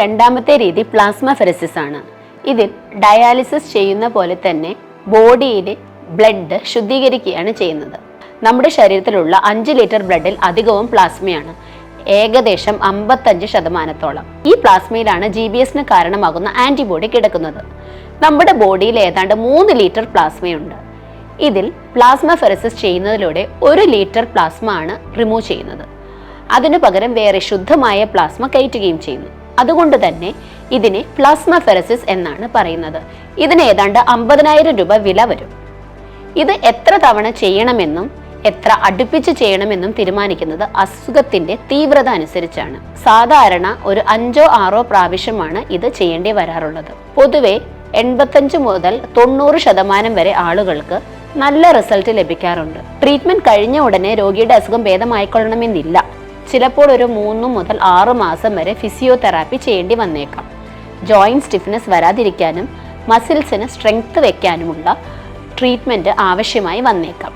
രണ്ടാമത്തെ രീതി plasma pheresis ആണ്. ഇതിൽ ഡയാലിസിസ് ചെയ്യുന്ന പോലെ തന്നെ ബോഡിയിലെ ബ്ലഡ് ശുദ്ധീകരിക്കുകയാണ് ചെയ്യുന്നത്. നമ്മുടെ ശരീരത്തിലുള്ള അഞ്ച് ലിറ്റർ ബ്ലഡിൽ അധികവും പ്ലാസ്മയാണ് ഏകദേശം അമ്പത്തഞ്ച് ശതമാനത്തോളം. ഈ പ്ലാസ്മയിലാണ് ജി ബി എസിന് കാരണമാകുന്ന ആന്റിബോഡി കിടക്കുന്നത്. നമ്മുടെ ബോഡിയിൽ ഏതാണ്ട് മൂന്ന് ലിറ്റർ പ്ലാസ്മയുണ്ട് ഇതിൽ പ്ലാസ്മ ഫെറസിസ് ചെയ്യുന്നതിലൂടെ ഒരു ലിറ്റർ പ്ലാസ്മ ആണ് റിമൂവ് ചെയ്യുന്നത്. അതിനു പകരം വേറെ ശുദ്ധമായ പ്ലാസ്മ കയറ്റുകയും ചെയ്യുന്നു. അതുകൊണ്ട് തന്നെ ഇതിനെ പ്ലാസ്മ ഫെറസിസ് എന്നാണ് പറയുന്നത്. ഇതിന് ഏതാണ്ട് അമ്പതിനായിരം രൂപ വില വരും. ഇത് എത്ര തവണ ചെയ്യണമെന്നും എത്ര അടുപ്പിച്ച് ചെയ്യണമെന്നും തീരുമാനിക്കുന്നത് അസുഖത്തിന്റെ തീവ്രത അനുസരിച്ചാണ്. സാധാരണ ഒരു അഞ്ചോ ആറോ പ്രാവശ്യമാണ് ഇത് ചെയ്യേണ്ടി വരാറുള്ളത്. പൊതുവെ എൺപത്തഞ്ച് മുതൽ തൊണ്ണൂറ് ശതമാനം വരെ ആളുകൾക്ക് നല്ല റിസൾട്ട് ലഭിക്കാറുണ്ട്. ട്രീറ്റ്മെന്റ് കഴിഞ്ഞ ഉടനെ രോഗിയുടെ അസുഖം ഭേദമായിക്കൊള്ളണമെന്നില്ല. ചിലപ്പോൾ ഒരു മൂന്ന് മുതൽ ആറ് മാസം വരെ ഫിസിയോതെറാപ്പി ചെയ്യേണ്ടി വന്നേക്കാം. ജോയിന്റ് സ്റ്റിഫ്നെസ് വരാതിരിക്കാനും മസിൽസിന് സ്ട്രെങ്ത് വയ്ക്കാനുമുള്ള ട്രീറ്റ്മെന്റ് ആവശ്യമായി വന്നേക്കാം.